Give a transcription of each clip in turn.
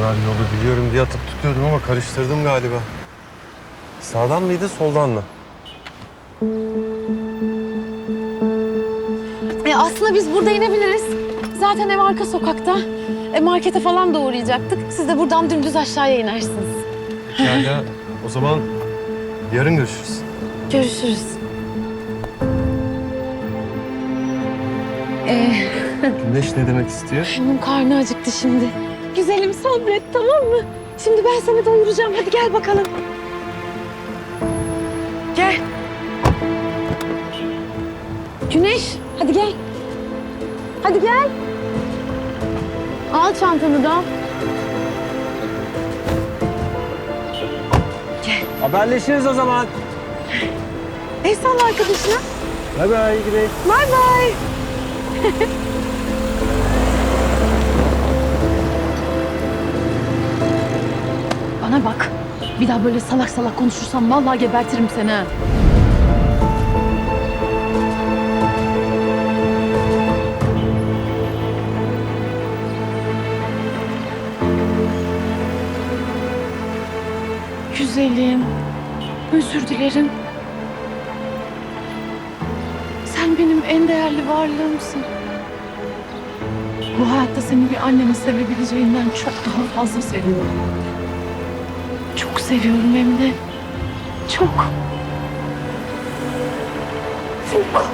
kadar yolu biliyorum diye atıp tutuyordum ama karıştırdım galiba. Sağdan mıydı, soldan mı? E, aslında biz burada inebiliriz. Zaten ev arka sokakta. E, markete falan da uğrayacaktık. Siz de buradan dümdüz aşağıya inersiniz. Ya o zaman yarın görüşürüz. Görüşürüz. E, Güneş ne demek istiyor? onun karnı acıktı şimdi. Güzelim sabret tamam mı? Şimdi ben seni doyuracağım. Hadi gel bakalım. Gel. Güneş hadi gel. Hadi gel. Al çantanı da. Haberleşiriz o zaman. El salla arkadaşına. Bay bay Güneş. Bay bay. Daha böyle salak salak konuşursan vallahi gebertirim seni. ha. Güzelim. Özür dilerim. Sen benim en değerli varlığımsın. Bu hayatta seni bir annenin sevebileceğinden çok daha fazla seviyorum. Çok seviyorum hem de. Çok. Çok.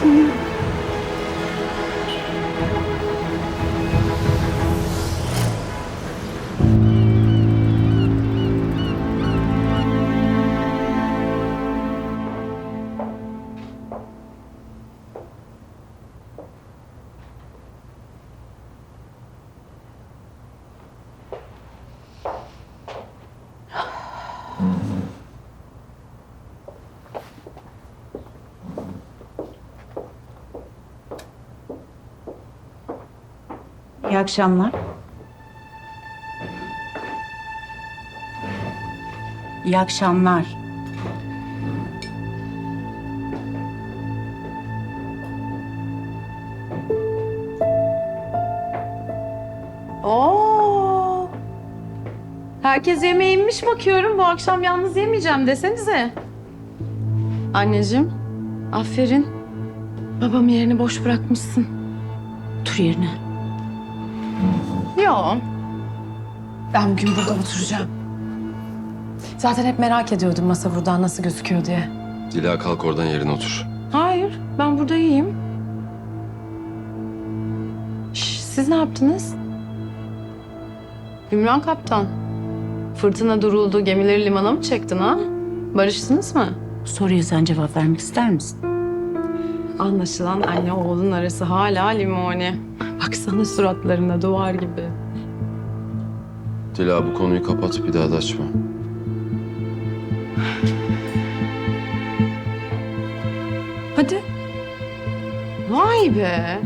Canım. İyi akşamlar. İyi akşamlar. Oo. Herkes yemeğe inmiş bakıyorum. Bu akşam yalnız yemeyeceğim desenize. Anneciğim, aferin. Babam yerini boş bırakmışsın. Otur yerine. Yo. Ben bugün burada oturacağım. Zaten hep merak ediyordum masa buradan nasıl gözüküyor diye. Dila kalk oradan yerine otur. Hayır, ben burada iyiyim. Şş, siz ne yaptınız? Ümran Kaptan. Fırtına duruldu, gemileri limana mı çektin ha? Barıştınız mı? Bu soruya sen cevap vermek ister misin? Anlaşılan anne oğlun arası hala limoni. Baksana suratlarına duvar gibi. Dila bu konuyu kapat bir daha da açma. Hadi. Vay be.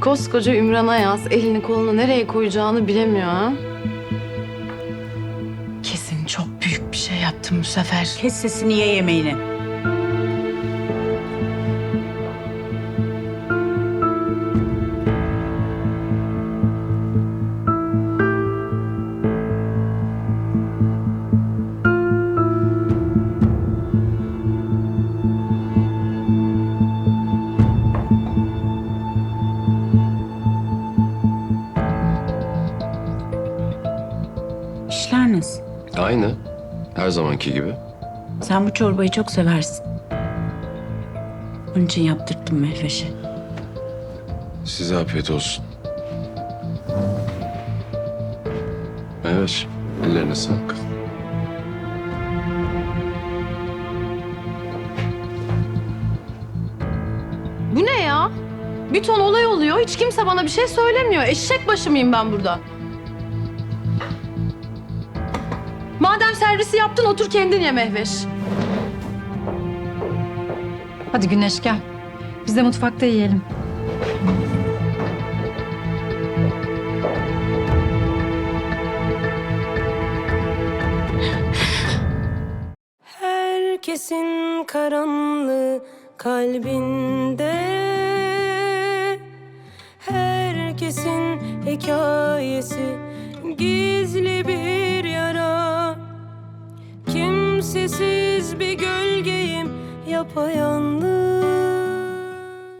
Koskoca Ümran Ayaz elini kolunu nereye koyacağını bilemiyor ha. Kesin çok büyük bir şey yaptım bu sefer. Kes sesini ye yemeğini. İşler nasıl? Aynı. Her zamanki gibi. Sen bu çorbayı çok seversin. Bunun için yaptırttım Mehveş'e. Size afiyet olsun. Evet. Ellerine sağlık. Bu ne ya? Bir ton olay oluyor. Hiç kimse bana bir şey söylemiyor. Eşek başı mıyım ben burada? Servisi yaptın otur kendin ye Mehveş. Hadi Güneş gel. Biz de mutfakta yiyelim. Herkesin karanlığı kalbinde Herkesin herkesin hikayesi Gizli yapayalnız